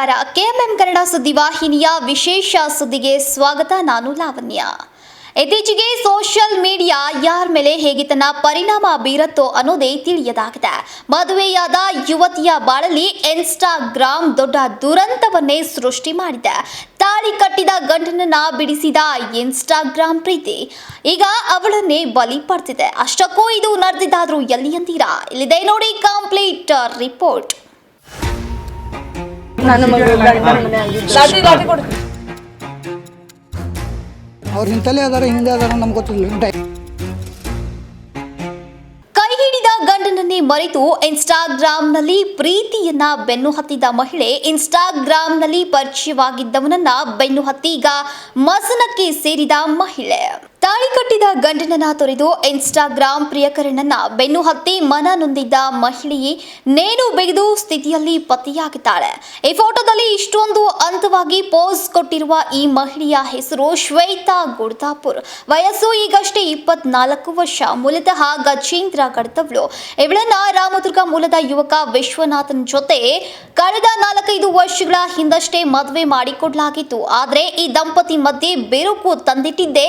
ನಮಸ್ಕಾರ. ಕೆಎಂಎಂ ಕನ್ನಡ ಸುದ್ದಿವಾಹಿನಿಯ ವಿಶೇಷ ಸುದ್ದಿಗೆ ಸ್ವಾಗತ. ನಾನು ಲಾವಣ್ಯ. ಇತ್ತೀಚೆಗೆ ಸೋಷಿಯಲ್ ಮೀಡಿಯಾ ಯಾರ ಮೇಲೆ ಹೇಗೆ ತನ್ನ ಪರಿಣಾಮ ಬೀರತ್ತೋ ಅನ್ನೋದೇ ತಿಳಿಯದಾಗಿದೆ. ಮದುವೆಯಾದ ಯುವತಿಯ ಬಾಳಲ್ಲಿ ಇನ್ಸ್ಟಾಗ್ರಾಮ್ ದೊಡ್ಡ ದುರಂತವನ್ನೇ ಸೃಷ್ಟಿ ಮಾಡಿದೆ. ತಾಳಿ ಕಟ್ಟಿದ ಗಂಡನನ್ನ ಬಿಡಿಸಿದ ಇನ್ಸ್ಟಾಗ್ರಾಮ್ ಪ್ರೀತಿ. ಈಗ ಅವಳನ್ನೇ ಬಲಿ ಪಡ್ತಿದೆ. ಅಷ್ಟಕ್ಕೂ ಇದು ನಡೆದಿದ್ದಾದ್ರೂ ಎಲ್ಲಿ ಅಂತೀರಾ? ಇಲ್ಲಿದೆ ನೋಡಿ ಕಂಪ್ಲೀಟ್ ರಿಪೋರ್ಟ್. ನನ್ನ ಮಗಳು. ಅವ್ರು ಇಂತಲೇ ಅದಾರ ಹಿಂದೆ ಅದಾರ ನಮ್ಗೆ ಗೊತ್ತಿಲ್ಲ ಕೈ ಹಿಡಿದ ಗಂಡನನ್ನೇ ಮರೆತು ಇನ್ಸ್ಟಾಗ್ರಾಂನಲ್ಲಿ ಪ್ರೀತಿಯನ್ನ ಬೆನ್ನು ಹತ್ತಿದ ಮಹಿಳೆ ಇನ್ಸ್ಟಾಗ್ರಾಂನಲ್ಲಿ ಪರಿಚಯವಾಗಿದ್ದವನನ್ನ ಬೆನ್ನು ಹತ್ತಿ ಈಗ ಮಸನಕ್ಕೆ ಸೇರಿದ ಮಹಿಳೆ. ತಾಳಿ ಕಟ್ಟಿದ ಗಂಡನನ್ನ ತೊರೆದು ಇನ್ಸ್ಟಾಗ್ರಾಮ್ ಪ್ರಿಯಕರನನ್ನ ಬೆನ್ನು ಹತ್ತಿ ಮನ ನೊಂದಿದ್ದ ಮಹಿಳೆಯೇ ನೇಣು ಬಿಗಿದು ಸ್ಥಿತಿಯಲ್ಲಿ ಪತಿಯಾಗಿದ್ದಾಳೆ. ಈ ಫೋಟೋದಲ್ಲಿ ಇಷ್ಟೊಂದು ಅಂತವಾಗಿ ಪೋಸ್ ಕೊಟ್ಟಿರುವ ಈ ಮಹಿಳೆಯ ಹೆಸರು ಶ್ವೇತಾ ಗುಡ್ದಾಪುರ್. ವಯಸ್ಸು ಈಗಷ್ಟೇ ಇಪ್ಪತ್ನಾಲ್ಕು ವರ್ಷ. ಮೂಲತಃ ಗಜೇಂದ್ರ ಗಡ್ತವ್ಳು ಇವಳನ್ನ ರಾಮದುರ್ಗ ಮೂಲದ ಯುವಕ ವಿಶ್ವನಾಥನ್ ಜೊತೆ ಕಳೆದ ನಾಲ್ಕೈದು ವರ್ಷಗಳ ಹಿಂದಷ್ಟೇ ಮದುವೆ ಮಾಡಿಕೊಡ್ಲಾಗಿತ್ತು. ಆದರೆ ಈ ದಂಪತಿ ಮಧ್ಯೆ ಬಿರುಕು ತಂದಿಟ್ಟಿದ್ದೆ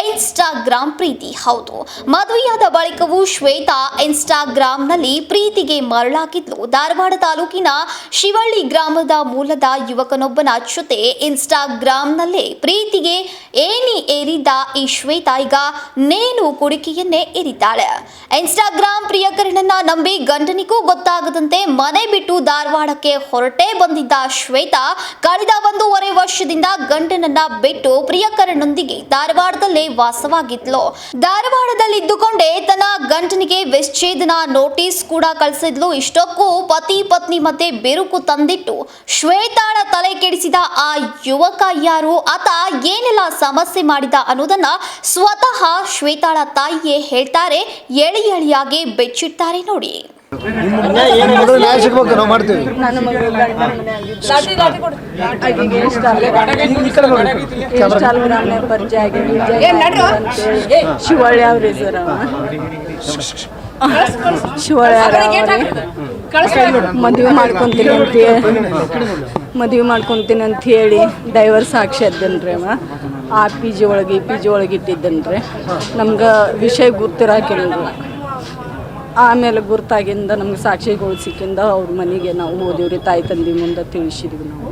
ಇನ್ಸ್ಟಾಗ್ರಾಮ್ ಪ್ರೀತಿ. ಹೌದು, ಮದುವೆಯಾದ ಬಳಿಕವೂ ಶ್ವೇತಾ ಇನ್ಸ್ಟಾಗ್ರಾಂನಲ್ಲಿ ಪ್ರೀತಿಗೆ ಮರಳಾಗಿದ್ಲು. ಧಾರವಾಡ ತಾಲೂಕಿನ ಶಿವಳ್ಳಿ ಗ್ರಾಮದ ಮೂಲದ ಯುವಕನೊಬ್ಬನ ಜೊತೆ ಇನ್ಸ್ಟಾಗ್ರಾಂನಲ್ಲೇ ಪ್ರೀತಿಗೆ ಏನಿ ಏರಿದ್ದ ಈ ಶ್ವೇತಾ ಈಗ ನೇನು ಕುಡಿಕೆಯನ್ನೇ ಏರಿದ್ದಾಳೆ. ಇನ್ಸ್ಟಾಗ್ರಾಂ ಪ್ರಿಯಕರಣನ ನಂಬಿ ಗಂಡನಿಗೂ ಗೊತ್ತಾಗದಂತೆ ಮನೆ ಬಿಟ್ಟು ಧಾರವಾಡಕ್ಕೆ ಹೊರಟೇ ಬಂದಿದ್ದ ಶ್ವೇತಾ ಕಳೆದ ಒಂದೂವರೆ ವರ್ಷದಿಂದ ಗಂಡನನ್ನ ಬಿಟ್ಟು ಪ್ರಿಯಕರನೊಂದಿಗೆ ಧಾರವಾಡದಲ್ಲೇ ವಾಸವಾಗಿದ್ಲು. ಧಾರವಾಡದಲ್ಲಿದ್ದುಕೊಂಡೇ ತನ್ನ ಗಂಡನಿಗೆ ವಿಚ್ಛೇದನ ನೋಟಿಸ್ ಕೂಡ ಕಳಿಸಿದ್ಲು. ಇಷ್ಟಕ್ಕೂ ಪತಿ ಪತ್ನಿ ಮತ್ತೆ ಬಿರುಕು ತಂದಿಟ್ಟು ಶ್ವೇತಾಳ ತಲೆ ಕೆಡಿಸಿದ ಆ ಯುವಕ ಯಾರು? ಆತ ಏನೆಲ್ಲ ಸಮಸ್ಯೆ ಮಾಡಿದ ಅನ್ನೋದನ್ನ ಸ್ವತಃ ಶ್ವೇತಾಳ ತಾಯಿಯೇ ಹೇಳ್ತಾರೆ. ಎಳಿ ಎಳಿಯಾಗಿ ಬೆಚ್ಚಿಡ್ತಾರೆ ನೋಡಿ. ಮೊದಲು ನ್ಯಾಯ ಸಿಗ್ಬೇಕು ನಾವು ಮಾಡ್ತೀವಿ. ನನ್ನ ಮಗಳು ಪರಿಚಯ ಆಗಿ ಶಿವಳ್ಳಿ ಅವ್ರಿ ಸರ್ ಅವ ಶಿವಳ್ಳಿ ಮದುವೆ ಮಾಡ್ಕೊಂತೀನಿ ಅಂತ ಮದುವೆ ಮಾಡ್ಕೊಂತೀನಿ ಅಂತ ಹೇಳಿ ಡೈವರ್ಸ್ ಹಾಕ್ಸಿದ್ದನ್ರಿ ಅವ. ಆ ಪಿ ಜಿ ಒಳಗೆ ಈ ಪಿ ಜಿ ಒಳಗೆ ಇಟ್ಟಿದ್ದನ್ರಿ. ನಮ್ಗೆ ವಿಷಯ ಗುರ್ತಿರಾಕಿಲ್ರಿ ಆಮೇಲೆ ಗುರ್ತಾಗಿಂದ ನಮ್ಗೆ ಸಾಕ್ಷಿಗಳು ಸಿಕ್ಕಿಂದ ಅವ್ರ ಮನೆಗೆ ನಾವು ಹೋದಿವ್ರಿ ತಾಯಿ ತಂದೆ ಮುಂದೆ ತಿಳಿಸಿದ್ವಿ ನಾವು.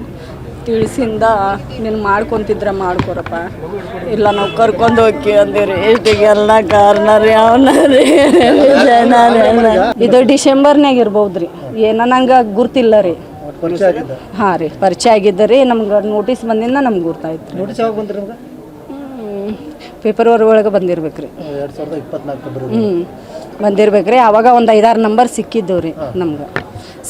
ತಿಳಿಸಿಂದ ನೀನು ಮಾಡ್ಕೊತಿದ್ರೆ ಮಾಡ್ಕೊರಪ್ಪ. ಇಲ್ಲ ನಾವು ಕರ್ಕೊಂಡು ಹೋಗಿ ಅಂದಿರಿ ಎಷ್ಟಿಗೆ ಎಲ್ಲ ರೀ ಅವನ ರೀ ಜನ ರೀ ಇದು ಡಿಸೆಂಬರ್ನಾಗ ಇರ್ಬೋದು ರೀ ಏನೋ ನಂಗೆ ಗುರ್ತಿಲ್ಲ ರೀ. ಹಾಂ ರೀ ಪರಿಚಯ ಆಗಿದ್ದರಿ ನಮ್ಗೆ ನೋಟಿಸ್ ಬಂದಿಂದ ನಮ್ಗೆ ಗುರ್ತಾಯ್ತು ನೋಟಿಸ್ ಯಾವಾಗ ಬಂದ್ರಿ ನಮ್ಗೆ? ಪೇಪರ್ ಒಳಗೆ ಬಂದಿರ್ಬೇಕು ರೀ ಎರಡು ಸಾವಿರದ ಇಪ್ಪತ್ನಾಲ್ಕು ಫೆಬ್ರವರಿ ಹ್ಞೂ ಬಂದಿರ್ಬೇಕ್ರಿ. ಅವಾಗ ಒಂದು ಐದಾರು ನಂಬರ್ ಸಿಕ್ಕಿದ್ದವು ರೀ ನಮ್ಗೆ.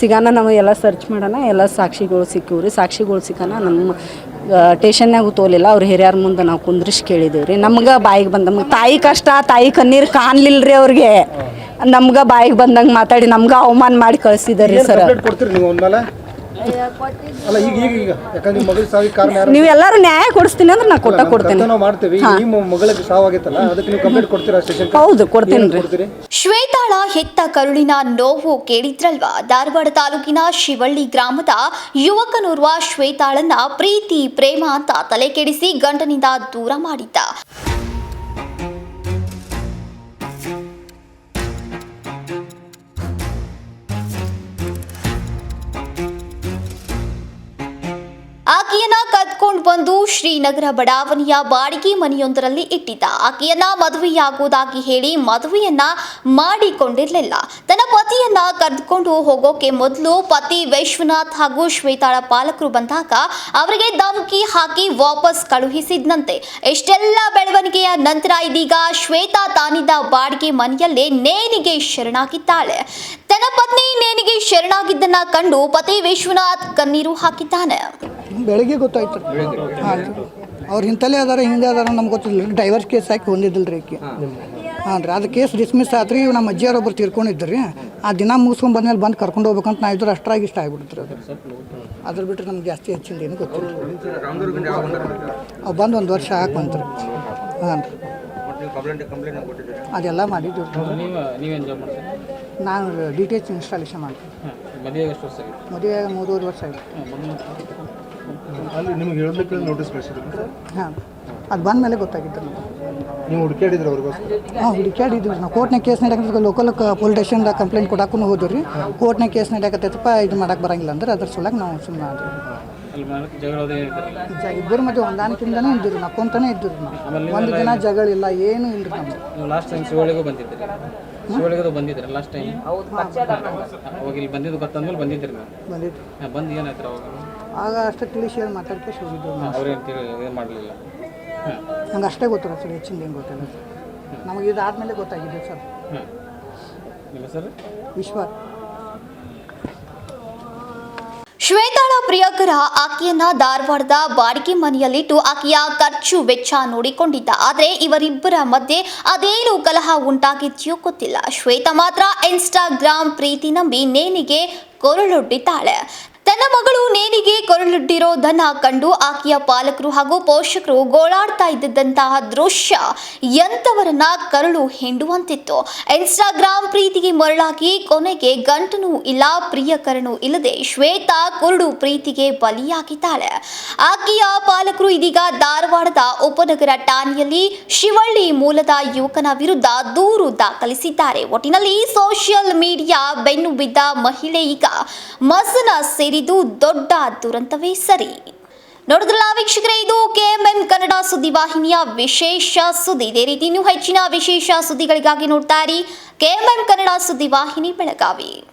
ಸಿಗಾನ ನಾವು ಎಲ್ಲ ಸರ್ಚ್ ಮಾಡೋಣ ಎಲ್ಲ ಸಾಕ್ಷಿಗಳು ಸಿಕ್ಕಿವು ರೀ. ಸಾಕ್ಷಿಗಳು ಸಿಕ್ಕಾನ ನಮ್ಮ ಟೇಷನ್ನಾಗೂ ತೋಲಿಲ್ಲ. ಅವ್ರು ಹಿರಿಯರ ಮುಂದೆ ನಾವು ಕುಂದ್ರಿಸಿ ಕೇಳಿದ್ದೀವಿ ರೀ. ನಮ್ಗೆ ಬಾಯಿಗೆ ಬಂದ ತಾಯಿ ಕಷ್ಟ ತಾಯಿ ಕಣ್ಣೀರು ಕಾಣಲಿಲ್ಲ ರೀ ಅವ್ರಿಗೆ ನಮ್ಗೆ ಬಾಯಿಗೆ ಬಂದಂಗೆ ಮಾತಾಡಿ ನಮ್ಗೆ ಅವಮಾನ ಮಾಡಿ ಕಳಿಸಿದಾರೆ ರೀ ಸರ್ ಅಲ್ಲ ಈಗ ಈಗ ಈಗ. ಯಾಕಂದ್ರೆ ನಿಮ್ಮ ಮಗಳಿಗೆ ಸಾವಿಗೆ ಕಾರಣ ಯಾರು ನೀವು ಎಲ್ಲರೂ ನ್ಯಾಯ ಕೊಡಿಸ್ತೀನಿ ಅಂದ್ರೆ ನಾ ಕೊಟ್ಟ ಕೊಡ್ತೇನೆ. ಕರ್ತವ್ಯ ನಾವು ಮಾಡ್ತೀವಿ ಈಗ ನಿಮ್ಮ ಮಗಳಿಗೆ ಸಾವಾಗಿತ್ತಲ್ಲ ಅದಕ್ಕೆ ನೀವು ಕಂಪ್ಲೇಂಟ್ ಕೊಡ್ತೀರಾ ಸ್ಟೇಷನ್ ಹೌದು ಕೊಡ್ತೀನಿ ರೀ. ಕೊಡ್ತೀರಿ? ಶ್ವೇತಾಳ ಹೆತ್ತ ಕರುಳಿನ ನೋವು ಕೇಳಿದ್ರಲ್ವಾ? ಧಾರವಾಡ ತಾಲೂಕಿನ ಶಿವಳ್ಳಿ ಗ್ರಾಮದ ಯುವಕನೋರ್ವ ಶ್ವೇತಾಳನ್ನ ಪ್ರೀತಿ ಪ್ರೇಮ ಅಂತ ತಲೆ ಕೆಡಿಸಿ ಗಂಡನಿಂದ ದೂರ ಮಾಡಿದ್ದ. ಆಕೆಯನ್ನ ಕದ್ಕೊಂಡು ಬಂದು ಶ್ರೀನಗರ ಬಡಾವಣೆಯ ಬಾಡಿಗೆ ಮನೆಯೊಂದರಲ್ಲಿ ಇಟ್ಟಿದ್ದ. ಆಕೆಯನ್ನ ಮದುವೆಯಾಗುವುದಾಗಿ ಹೇಳಿ ಮದುವೆಯನ್ನ ಮಾಡಿಕೊಂಡಿರಲಿಲ್ಲ. ತನ್ನ ಪತಿಯನ್ನ ಕರೆದುಕೊಂಡು ಹೋಗೋಕೆ ಮೊದಲು ಪತಿ ವಿಶ್ವನಾಥ್ ಹಾಗೂ ಶ್ವೇತಾಳ ಪಾಲಕರು ಬಂದಾಗ ಅವರಿಗೆ ಧಮಕಿ ಹಾಕಿ ವಾಪಸ್ ಕಳುಹಿಸಿದ್ನಂತೆ. ಇಷ್ಟೆಲ್ಲ ಬೆಳವಣಿಗೆಯ ನಂತರ ಇದೀಗ ಶ್ವೇತಾ ತಾನಿದ್ದ ಬಾಡಿಗೆ ಮನೆಯಲ್ಲೇ ನೇಣಿಗೆ ಶರಣಾಗಿದ್ದಾಳೆ. ತನ್ನ ಪತ್ನಿ ನೇಣಿಗೆ ಶರಣಾಗಿದ್ದನ್ನ ಕಂಡು ಪತಿ ವಿಶ್ವನಾಥ್ ಕಣ್ಣೀರು ಹಾಕಿದ್ದಾನೆ. ಬೆಳಗ್ಗೆ ಗೊತ್ತಾಯ್ತು. ಹಾಂ ಅವ್ರು ಇಂಥಲ್ಲೇ ಅದಾರ ಹಿಂದೆ ಅದಾರ ನಮ್ಗೆ ಗೊತ್ತಿಲ್ಲ. ಡೈವರ್ಸ್ ಕೇಸ್ ಹಾಕಿ ಹೊಂದಿದ್ದಿಲ್ಲ ರೀ ಆಕೆ ಹಾಂ ರೀ ಅದು ಕೇಸ್ ಡಿಸ್ಮಿಸ್ ಆತ್ರಿ ನಮ್ಮ ಅಜ್ಜಿಯವ್ರು ಒಬ್ರು ತೀರ್ಕೊಂಡಿದ್ದು ರೀ ಆ ದಿನ ಮುಗಿಸ್ಕೊಂಡು ಬಂದ್ಮೇಲೆ ಬಂದು ಕರ್ಕೊಂಡು ಹೋಗ್ಬೇಕಂತ ನಾ ಇದ್ರೆ ಅಷ್ಟ್ರಾಗಿ ಇಷ್ಟ ಆಗ್ಬಿಡ್ತು ಅದು. ಅದ್ರ ಬಿಟ್ಟರೆ ನಮ್ಗೆ ಜಾಸ್ತಿ ಹೆಚ್ಚಿಂದ ಏನು ಗೊತ್ತಿಲ್ಲ. ಅವು ಬಂದು ಒಂದು ವರ್ಷ ಹಾಕಿ ಬಂತ್ರಿ. ಹಾಂ ರೀ ಅದೆಲ್ಲ ಮಾಡಿದ್ದು ನಾನು ಡಿ ಟಿ ಎಚ್ ಇನ್ಸ್ಟಾಲೇಷನ್ ಮಾಡ್ತೀನಿ ಮದುವೆ ಮೂರುವರೆ ವರ್ಷ ಆಯಿತು ಅಲ್ಲಿ ನಿಮಗೆ ಹೇಳಲಿಕ್ಕೆ ನೋಟಿಸ್ ಕಳಿಸಿದ್ರು ಹಾಂ. ಅದು ಬಂದ ಮೇಲೆ ಗೊತ್ತಾಗಿತ್ತು ನಮ್ಗೆ. ನೀವು ಹುಡುಕಾಡಿದ್ರೆ ಅವ್ರಿಗೋಸ್ಕರ? ಹಾಂ ಹುಡುಕಾಡಿದ್ವಿ ನಾವು ಕೋರ್ಟ್ನಾಗ ಕೇಸ್ ನಡೆಯಕ್ಕೆ ಲೋಕಲ್ ಪೊಲೀಸ್ ಸ್ಟೇಷನ್ದಾಗ ಕಂಪ್ಲೇಂಟ್ ಕೊಡಕ್ಕೂ ಹೋದ್ವಿ ರೀ. ಕೋರ್ಟ್ನಾಗ ಕೇಸ್ ನಡೆಯಕತ್ತೈತಪ್ಪ ಇದು ಮಾಡಕ್ಕೆ ಬರಂಗಿಲ್ಲ ಅಂದ್ರೆ ಅದ್ರ ಸಲುವಾಗಿ ನಾವು ಸುಮ್ಮನೆ ಆದ್ರಿ ಇಬ್ಬರು ಮಧ್ಯೆ ಹೊಂದಾಣಿಕೆಯಿಂದನೇ ಇದ್ದೀವಿ ನಕ್ಕೊಂತಾನೆ ಇದ್ದಿರಿ ನಾವು. ಒಂದು ದಿನ ಜಗಳ ಇಲ್ಲ ಏನೂ ಇಲ್ಲ ನಮ್ಗೆ. ನೀವು ಲಾಸ್ಟ್ ಟೈಮ್ ಶಿವಳಿಗೂ ಬಂದಿದ್ದೀರಿ. ಶಿವಳಿಗೂ ಬಂದಿದ್ದೀರಿ ಲಾಸ್ಟ್ ಟೈಮ್ ಅವಾಗ ಇಲ್ಲಿ ಬಂದಿದ್ದು ಗೊತ್ತಂದ್ಮೇಲೆ ಬಂದಿದ್ದೀರಿ ನೀವು. ಬಂದಿದ್ದು ಬಂದು ಏನಾಯ್ತು ಅವಾಗ? ಆಗ ಅಷ್ಟೇ ತಿಳಿಸಿ ಹೇಳಿ ಮಾತಾಡ್ಕೊಂಡು ಶುರುವಿದ್ದು ಅವ್ರೇನು ಮಾಡಲಿಲ್ಲ? ನಂಗೆ ಅಷ್ಟೇ ಗೊತ್ತಿಲ್ಲ ಸರ್ ಹೆಚ್ಚಿಂದ ಏನು ಗೊತ್ತಿಲ್ಲ ಸರ್. ನಮಗೆ ಇದಾದ್ಮೇಲೆ ಗೊತ್ತಾಗಿದೆ ಸರ್. ನಿಮ್ಮ ಸರ್? ವಿಶ್ವ. ಶ್ವೇತಾಳ ಪ್ರಿಯಕರ ಆಕೆಯನ್ನ ಧಾರವಾಡದ ಬಾಡಿಗೆ ಮನೆಯಲ್ಲಿಟ್ಟು ಆಕೆಯ ಖರ್ಚು ವೆಚ್ಚ ನೋಡಿಕೊಂಡಿದ್ದ. ಆದರೆ ಇವರಿಬ್ಬರ ಮಧ್ಯೆ ಅದೇನು ಕಲಹ ಉಂಟಾಗಿದೆಯೋ ಗೊತ್ತಿಲ್ಲ. ಶ್ವೇತಾ ಮಾತ್ರ ಇನ್ಸ್ಟಾಗ್ರಾಮ್ ಪ್ರೀತಿ ನಂಬಿ ನೇನಿಗೆ ಕೊರಳೊಡ್ಡಿದ್ದಾಳೆ. ತನ್ನ ಮಗಳು ನೇನಿಗೆ ಕೊರಳಿಟ್ಟಿರೋದನ್ನ ಕಂಡು ಆಕೆಯ ಪಾಲಕರು ಹಾಗೂ ಪೋಷಕರು ಗೋಳಾಡ್ತಾ ಇದ್ದಂತಹ ದೃಶ್ಯ ಎಂತವರನ್ನ ಕರುಳು ಹಿಂಡುವಂತಿತ್ತು. ಇನ್ಸ್ಟಾಗ್ರಾಮ್ ಪ್ರೀತಿಗೆ ಮರಳಾಗಿ ಕೊನೆಗೆ ಗಂಟನು ಇಲ್ಲ, ಪ್ರಿಯಕರನು ಇಲ್ಲದೆ ಶ್ವೇತಾ ಕುರುಡು ಪ್ರೀತಿಗೆ ಬಲಿಯಾಗಿದ್ದಾಳೆ. ಆಕೆಯ ಪಾಲಕರು ಇದೀಗ ಧಾರವಾಡದ ಉಪನಗರ ಠಾಣೆಯಲ್ಲಿ ಶಿವಳ್ಳಿ ಮೂಲದ ಯುವಕನ ವಿರುದ್ಧ ದೂರು ದಾಖಲಿಸಿದ್ದಾರೆ. ಒಟ್ಟಿನಲ್ಲಿ ಸೋಷಿಯಲ್ ಮೀಡಿಯಾ ಬೆನ್ನು ಬಿದ್ದ ಮಹಿಳೆ ಈಗ ಮಸನ ಸೇರಿದು ದೊಡ್ಡ ದುರಂತವೇ ಸರಿ. ನೋಡಿದ್ರಲ್ಲ ವೀಕ್ಷಕರೇ, ಇದು ಕೆಎಂಎಂ ಕನ್ನಡ ಸುದ್ದಿವಾಹಿನಿಯ ವಿಶೇಷ ಸುದ್ದಿ. ಇದೇ ರೀತಿ ಇನ್ನೂ ಹೆಚ್ಚಿನ ವಿಶೇಷ ಸುದ್ದಿಗಳಿಗಾಗಿ ನೋಡ್ತಾ ಇರಿ. ಕೆಎಂಎಂ ಕನ್ನಡ ಸುದ್ದಿವಾಹಿನಿ ಬೆಳಗಾವಿ.